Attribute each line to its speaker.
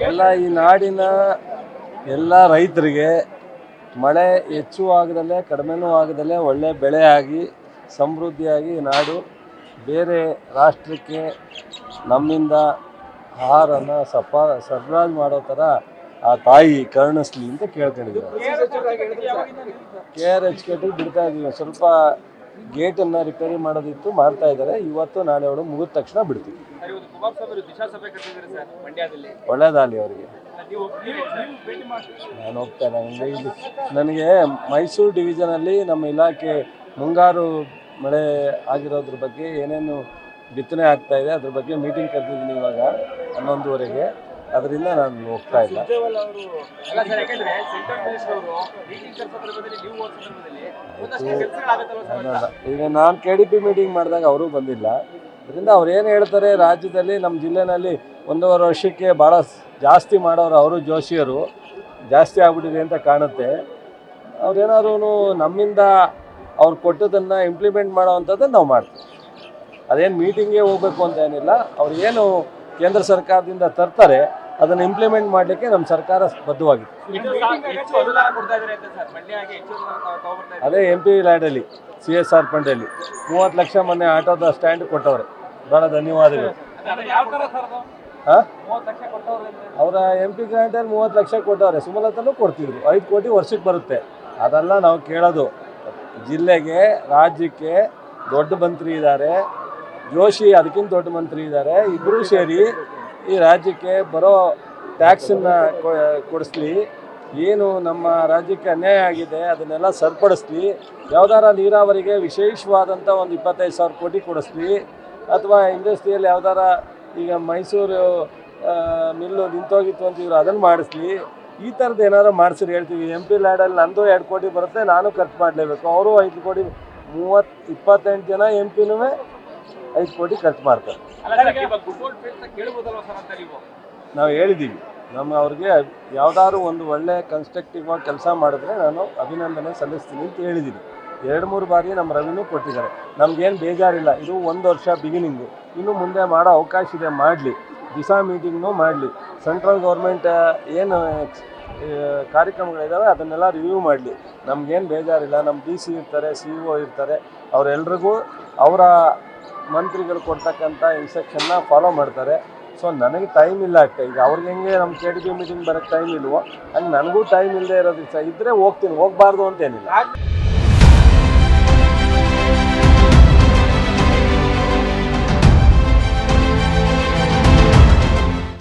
Speaker 1: ಎಲ್ಲ ಈ ನಾಡಿನ ಎಲ್ಲ ರೈತರಿಗೆ ಮಳೆ ಹೆಚ್ಚು ಆಗದಲ್ಲೇ ಕಡಿಮೆನೂ ಆಗದಲ್ಲೇ ಒಳ್ಳೆ ಬೆಳೆ ಆಗಿ ಸಮೃದ್ಧಿಯಾಗಿ ಈ ನಾಡು ಬೇರೆ ರಾಷ್ಟ್ರಕ್ಕೆ ನಮ್ಮಿಂದ ಆಹಾರನ ಸಪ ಸರಬರಾಜು ಮಾಡೋ ಥರ ಆ ತಾಯಿ ಕರುಣಿಸ್ಲಿ ಅಂತ ಕೇಳ್ಕೊಂಡಿದ್ದಾರೆ ಕೆ ಆರ್ ಎಚ್ ಕೆಟ್ಟಿಗೆ ಬಿಡ್ತಾ ಇದ್ದೀವಿ. ಸ್ವಲ್ಪ ಗೇಟನ್ನು ರಿಪೇರಿ ಮಾಡೋದಿತ್ತು ಮಾಡ್ತಾ ಇದ್ದಾರೆ. ಇವತ್ತು ನಾಳೆ ಅವಳು ಮುಗಿದ ತಕ್ಷಣ ಬಿಡ್ತೀವಿ. ಒಳ್ಳೇದಾಗಲಿ ಅವರಿಗೆ. ನಾನು ಹೋಗ್ತೇನೆ ನನಗೆ ಮೈಸೂರು ಡಿವಿಷನಲ್ಲಿ ನಮ್ಮ ಇಲಾಖೆ ಮುಂಗಾರು ಮಳೆ ಆಗಿರೋದ್ರ ಬಗ್ಗೆ ಏನೇನು ಬಿತ್ತನೆ ಆಗ್ತಾ ಇದೆ ಅದ್ರ ಬಗ್ಗೆ ಮೀಟಿಂಗ್ ಕರೆದಿದ್ದೀನಿ ಇವಾಗ ಹನ್ನೊಂದುವರೆಗೆ. ಅದರಿಂದ ನಾನು ಹೋಗ್ತಾ ಇಲ್ಲ. ಈಗ ನಾನು ಕೆ ಡಿ ಪಿ ಮೀಟಿಂಗ್ ಮಾಡಿದಾಗ ಅವರು ಬಂದಿಲ್ಲ. ಅದರಿಂದ ಅವ್ರು ಏನು ಹೇಳ್ತಾರೆ ರಾಜ್ಯದಲ್ಲಿ ನಮ್ಮ ಜಿಲ್ಲೆನಲ್ಲಿ ಒಂದೂವರೆ ವರ್ಷಕ್ಕೆ ಭಾಳ ಜಾಸ್ತಿ ಮಾಡೋರು ಅವರು ಜೋಶಿಯರು. ಜಾಸ್ತಿ ಆಗ್ಬಿಟ್ಟಿದೆ ಅಂತ ಕಾಣುತ್ತೆ. ಅವ್ರೇನಾದ್ರು ನಮ್ಮಿಂದ ಅವ್ರು ಕೊಟ್ಟದನ್ನು ಇಂಪ್ಲಿಮೆಂಟ್ ಮಾಡೋ ಅಂಥದ್ದನ್ನು ನಾವು ಮಾಡ್ತೀವಿ. ಅದೇನು ಮೀಟಿಂಗೇ ಹೋಗ್ಬೇಕು ಅಂತ ಏನಿಲ್ಲ. ಅವ್ರು ಏನು ಕೇಂದ್ರ ಸರ್ಕಾರದಿಂದ ತರ್ತಾರೆ ಅದನ್ನು ಇಂಪ್ಲಿಮೆಂಟ್ ಮಾಡಲಿಕ್ಕೆ ನಮ್ಮ ಸರ್ಕಾರ ಬದ್ಧವಾಗಿದೆ. ಅದೇ ಎಂ ಪಿ ಲ್ಯಾಂಡಲ್ಲಿ ಸಿ ಎಸ್ ಆರ್ ಫಂಡಲ್ಲಿ ಮೂವತ್ತು ಲಕ್ಷ ಮೊನ್ನೆ ಆಟೋದ ಸ್ಟ್ಯಾಂಡ್ ಕೊಟ್ಟವ್ರೆ. ಭಾಳ ಧನ್ಯವಾದಗಳು. ಅವರ ಎಂ ಪಿ ಗ್ರಾಂಟಲ್ಲಿ ಮೂವತ್ತು ಲಕ್ಷ ಕೊಟ್ಟವ್ರೆ. ಸುಮಲತಲ್ಲೂ ಕೊಡ್ತಿದ್ರು. ಐದು ಕೋಟಿ ವರ್ಷಕ್ಕೆ ಬರುತ್ತೆ. ಅದೆಲ್ಲ ನಾವು ಕೇಳೋದು. ಜಿಲ್ಲೆಗೆ, ರಾಜ್ಯಕ್ಕೆ ದೊಡ್ಡ ಮಂತ್ರಿ ಇದ್ದಾರೆ. ಜೋಶಿ, ಅದಕ್ಕಿಂತ ದೊಡ್ಡ ಮಂತ್ರಿ ಇದ್ದಾರೆ. ಇಬ್ಬರೂ ಸೇರಿ ಈ ರಾಜ್ಯಕ್ಕೆ ಬರೋ ಟ್ಯಾಕ್ಸನ್ನ ಕೊಡಿಸ್ಲಿ. ಏನು ನಮ್ಮ ರಾಜ್ಯಕ್ಕೆ ಅನ್ಯಾಯ ಆಗಿದೆ ಅದನ್ನೆಲ್ಲ ಸರಿಪಡಿಸ್ಲಿ. ಯಾವ್ದಾರ ನೀರಾವರಿಗೆ ವಿಶೇಷವಾದಂಥ ಒಂದು ಇಪ್ಪತ್ತೈದು ಸಾವಿರ ಕೋಟಿ ಕೊಡಿಸ್ಲಿ. ಅಥವಾ ಇಂಡಸ್ಟ್ರಿಯಲ್ಲಿ ಯಾವ್ದಾರ ಈಗ ಮೈಸೂರು ಮಿಲ್ಲು ನಿಂತೋಗಿತ್ತು ಇವರು ಅದನ್ನು ಮಾಡಿಸ್ಲಿ. ಈ ಥರದ್ದು ಏನಾದ್ರು ಮಾಡಿಸ್ರಿ ಹೇಳ್ತೀವಿ. ಎಂ ಪಿ ಲ್ಯಾಡಲ್ಲಿ ನಂದು ಎರಡು ಕೋಟಿ ಬರುತ್ತೆ, ನಾನು ಖರ್ಚು ಮಾಡಲೇಬೇಕು. ಅವರು ಐದು ಕೋಟಿ, ಮೂವತ್ತು, ಇಪ್ಪತ್ತೆಂಟು ಜನ ಎಂ ಪಿನೂ ಐದು ಕೋಟಿ ಖರ್ಚು ಮಾಡ್ತಾರೆ.
Speaker 2: ನೀವು?
Speaker 1: ಹೇಳಿದ್ದೀವಿ. ನಮ್ಮ ಅವ್ರಿಗೆ ಯಾವ್ದಾದ್ರು ಒಂದು ಒಳ್ಳೆ ಕನ್ಸ್ಟ್ರಕ್ಟಿವ್ ಆಗಿ ಕೆಲಸ ಮಾಡಿದ್ರೆ ನಾನು ಅಭಿನಂದನೆ ಸಲ್ಲಿಸ್ತೀನಿ ಅಂತ ಹೇಳಿದ್ದೀನಿ. ಎರಡು ಮೂರು ಬಾರಿ ನಮ್ಮ ರವಿನೂ ಕೊಟ್ಟಿದ್ದಾರೆ. ನಮ್ಗೇನು ಬೇಜಾರಿಲ್ಲ. ಇದು ಒಂದು ವರ್ಷ ಬಿಗಿನಿಂಗು ಇನ್ನು ಮುಂದೆ ಮಾಡೋ ಅವಕಾಶ ಇದೆ ಮಾಡಲಿ. ದಿಸಾ ಮೀಟಿಂಗ್ನೂ ಮಾಡಲಿ. ಸೆಂಟ್ರಲ್ ಗೌರ್ಮೆಂಟ್ ಏನು ಕಾರ್ಯಕ್ರಮಗಳಿದ್ದಾವೆ ಅದನ್ನೆಲ್ಲ ರಿವ್ಯೂ ಮಾಡಲಿ. ನಮಗೇನು ಬೇಜಾರಿಲ್ಲ. ನಮ್ಮ ಡಿ ಸಿ ಇರ್ತಾರೆ ಸಿ ಒ ಇರ್ತಾರೆ. ಅವರೆಲ್ರಿಗೂ ಅವರ ಮಂತ್ರಿಗಳು ಕೊಡ್ತಕ್ಕಂಥ ಇನ್ಸ್ಟ್ರಕ್ಷನ್ನ ಫಾಲೋ ಮಾಡ್ತಾರೆ. ಸೊ ನನಗೆ ಟೈಮ್ ಇಲ್ಲ ಅಕ್ಕ ಈಗ ಅವ್ರಿಗೆ ಹೆಂಗೆ ನಮ್ಮ ಕೆ ಡಿ ಬಿ ಮೀಟಿಂಗ್ ಬರೋಕ್ಕೆ ಟೈಮ್ ಇಲ್ವೋ, ಹಂಗೆ ನನಗೂ ಟೈಮ್ ಇಲ್ಲದೆ ಸರ್. ಇದ್ದರೆ ಹೋಗ್ತೀನಿ, ಹೋಗಬಾರ್ದು ಅಂತೇನಿಲ್ಲ